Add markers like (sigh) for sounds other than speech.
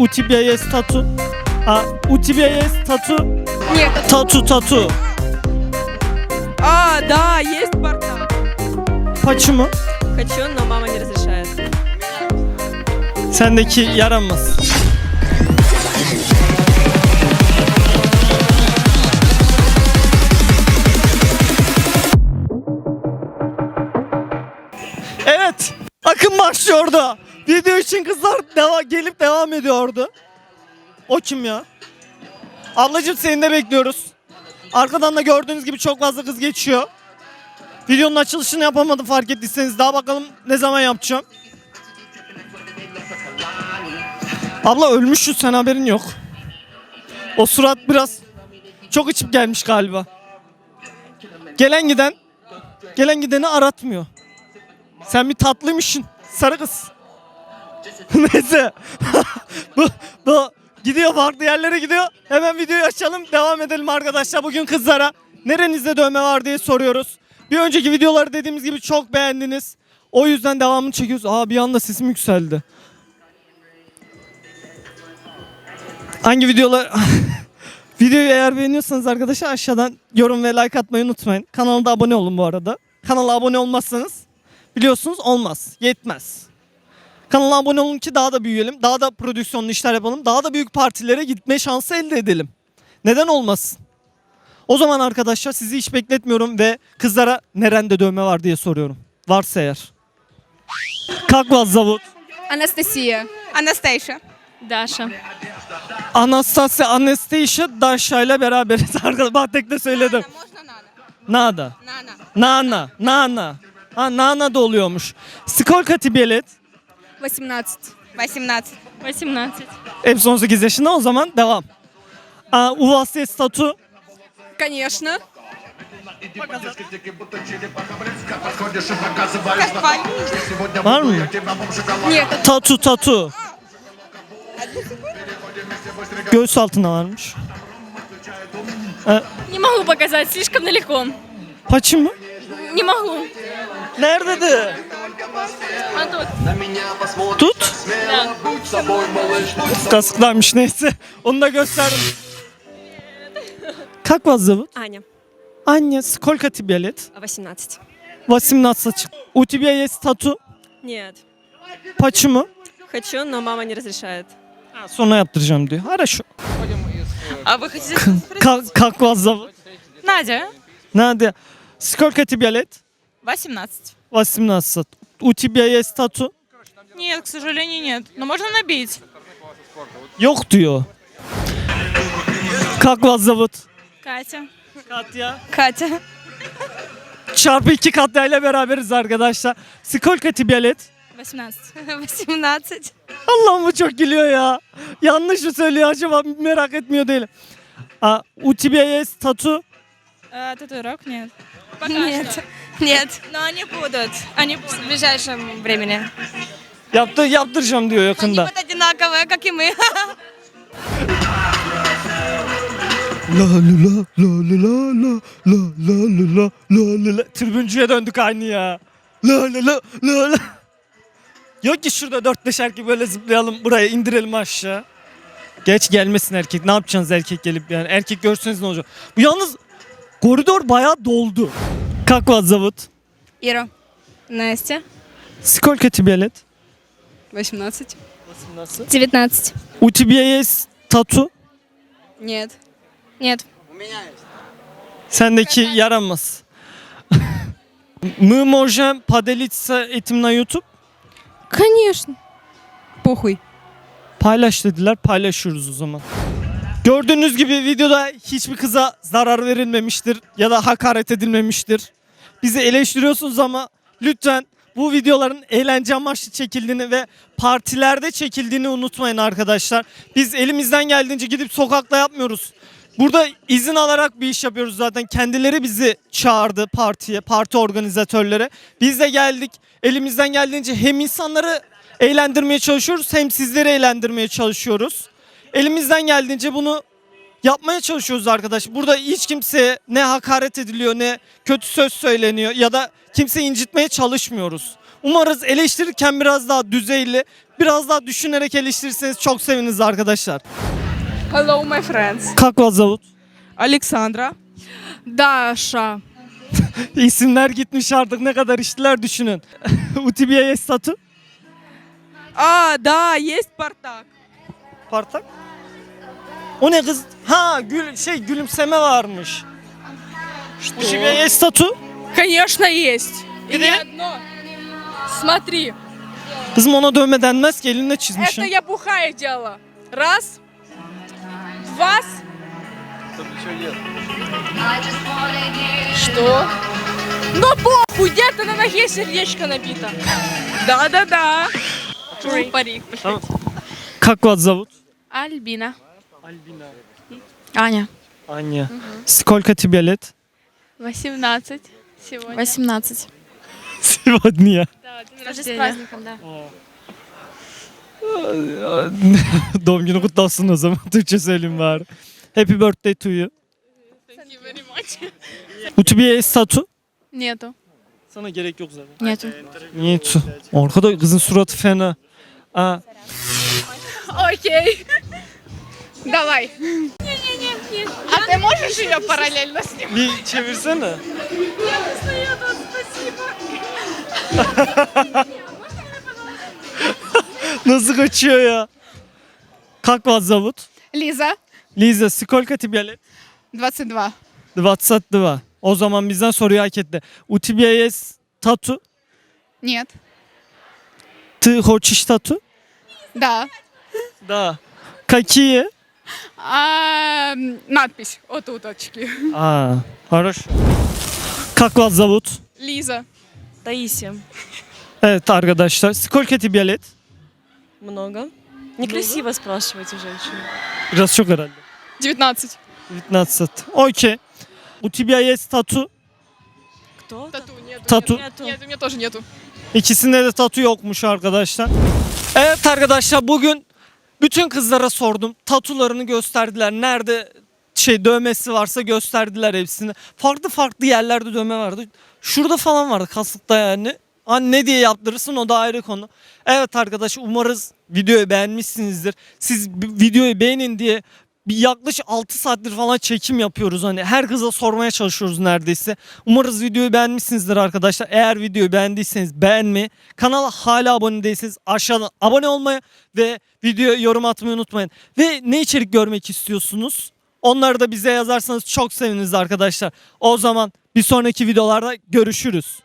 у тебя есть тату? А у тебя есть тату? Нет. Тату, тату. А, да, есть Спартак. Почему? Хочу, но мама не разрешает. Sendeki yaramaz. Evet. Akın başlıyordu. Video için kızlar deva gelip devam ediyordu. O kim ya? Ablacım seni de bekliyoruz. Arkadan da gördüğünüz gibi çok fazla kız geçiyor. Videonun açılışını yapamadım fark ettiyseniz. Daha bakalım ne zaman yapacağım. Abla ölmüşsün sen haberin yok. O surat biraz çok içip gelmiş galiba. Gelen giden gelen gideni aratmıyor. Sen bir tatlıymışsın sarı kız. (laughs) Neyse. bu, bu gidiyor farklı yerlere gidiyor. Hemen videoyu açalım devam edelim arkadaşlar. Bugün kızlara nerenizde dövme var diye soruyoruz. Bir önceki videoları dediğimiz gibi çok beğendiniz. O yüzden devamını çekiyoruz. Aa bir anda sesim yükseldi. Hangi videolar... (laughs) Videoyu eğer beğeniyorsanız arkadaşlar aşağıdan yorum ve like atmayı unutmayın. Kanala da abone olun bu arada. Kanala abone olmazsanız biliyorsunuz olmaz. Yetmez. Kanala abone olun ki daha da büyüyelim. Daha da prodüksiyonlu işler yapalım. Daha da büyük partilere gitme şansı elde edelim. Neden olmasın? O zaman arkadaşlar sizi hiç bekletmiyorum ve kızlara nerende dövme var diye soruyorum. Varsa eğer. Как вас зовут? Анастасия. Анастейша. Даша. Anastasia Anastasia Dasha ile beraberiz (laughs) arkadaşlar. Bak tek de söyledim. Можно Нана? Nada. Нана. Nana. Nana. Ha Nana da oluyormuş. Сколько тебе лет? 18. 18. 18. Hepsi 18 yaşında o zaman devam. А, у вас есть тату? Конечно. Var mı? Нет. Tatu tatu. Göğüs altına varmış. Не могу показать, слишком далеко. Paçı mı? Не могу. Nerede de? А тут? Tut. Да. Kasıklarmış neyse. Onu da gösterdim. Как вас зовут? Аня, Аня, сколько тебе лет? 18. 18. У тебя есть тату? Нет. Почему? Хочу, но мама не разрешает. Ha, sonra yaptıracağım diyor. Хорошо. А вы хотите... Как, как вас зовут? Надя. Надя. Сколько тебе лет? 18. 18. У тебя есть тату? Нет, к сожалению, нет. Но можно набить. Yok diyor. Как вас зовут? Катя. Katya. Катя. Çarpı iki Katya ile beraberiz arkadaşlar. Сколько тебе лет? 18. 18. Allah'ım bu çok gülüyor ya. Yanlış mı söylüyor acaba merak etmiyor değilim. А, у тебя есть тату? А, татуировок нет. Пока Нет. что. Нет. Но они будут. Они будут. В ближайшем времени. Yaptı, yaptıracağım diyor Они yakında. будут одинаковые, как и мы. La la la la la la la la la la la la Tribüncüye döndük aynı ya. La la la la la. Yok ki şurada dört beş erkek böyle zıplayalım buraya indirelim aşağı. Geç gelmesin erkek. Ne yapacaksınız erkek gelip yani erkek görseniz ne olacak? Bu yalnız koridor bayağı doldu. Как вас зовут? Ира. Настя. Сколько тебе лет? 18. 18. 19. У тебя есть тату? Нет. Нет. Sendeki yaramaz. Мы можем поделиться этим на YouTube? Конечно. Похуй. Paylaş dediler paylaşıyoruz o zaman. Gördüğünüz gibi videoda hiçbir kıza zarar verilmemiştir ya da hakaret edilmemiştir. Bizi eleştiriyorsunuz ama lütfen bu videoların eğlence amaçlı çekildiğini ve partilerde çekildiğini unutmayın arkadaşlar. Biz elimizden geldiğince gidip sokakta yapmıyoruz. Burada izin alarak bir iş yapıyoruz zaten. Kendileri bizi çağırdı partiye, parti organizatörleri. Biz de geldik. Elimizden geldiğince hem insanları eğlendirmeye çalışıyoruz hem sizleri eğlendirmeye çalışıyoruz Elimizden geldiğince bunu yapmaya çalışıyoruz arkadaş. Burada hiç kimseye ne hakaret ediliyor ne kötü söz söyleniyor ya da kimse incitmeye çalışmıyoruz. Umarız eleştirirken biraz daha düzeyli, biraz daha düşünerek eleştirirseniz çok seviniriz arkadaşlar. Hello, my friends. Как вас зовут? Александра. Даша. İsimler gitmiş artık ne kadar içtiler düşünün. UTB'ye statü. А, да, есть Спартак. Partak. O ne kız? Ha gül şey gülümseme varmış. UTB'ye statü. Конечно, есть. И не одно. Смотри, Kızım ona dövme denmez ki elinle это я бухая делала. Раз, два. Что? Ну похуй, где-то на ноге сердечко набито. Да-да-да. Парик. Как вас зовут? Альбина. Альбина. Аня. Аня. Сколько тебе лет? 18. Сегодня. 18. Сегодня. Даже с праздником, да. Doğum günü kutlu olsun o zaman. (laughs) Türkçe söyleyeyim bari. Happy birthday to you. UTB'ye statü. Нету. Sana gerek yok zaten. Нету. Niye tu? Arkada kızın suratı fena. Aa, (laughs) Окей. Давай. А ты можешь ее параллельно снимать? bir çevirsene. Nasıl kaçıyor ya? Как вас зовут? Лиза, Liza, сколько тебе лет? 22. 22. O zaman bizden soruyu hak etti. У тебя есть тату? Нет. Ты хочешь тату? Да. Да. Какие? А, м, надпись от уточки. А, хорошо. Как вас зовут? Лиза. Таисия. Evet arkadaşlar. Сколько тебе лет? Много. Некрасиво спрашивать у женщины. Biraz çok herhalde. 19. 19. Окей. У тебя есть тату? Кто? Тату нету. Тату. Нету. Нет, у меня тоже нету. İkisinde de tatu yokmuş arkadaşlar. Evet arkadaşlar bugün bütün kızlara sordum. Tatularını gösterdiler. Nerede şey dövmesi varsa gösterdiler hepsini. Farklı farklı yerlerde dövme vardı. Şurada falan vardı kasıkta yani. Hani ne diye yaptırırsın o da ayrı konu. Evet arkadaşlar umarız videoyu beğenmişsinizdir. Siz videoyu beğenin diye bir yaklaşık 6 saattir falan çekim yapıyoruz. Hani her kıza sormaya çalışıyoruz neredeyse. Umarız videoyu beğenmişsinizdir arkadaşlar. Eğer videoyu beğendiyseniz beğenmeyi, kanala hala abone değilseniz aşağıdan abone olmayı ve videoya yorum atmayı unutmayın. Ve ne içerik görmek istiyorsunuz? Onları da bize yazarsanız çok seviniriz arkadaşlar. O zaman bir sonraki videolarda görüşürüz.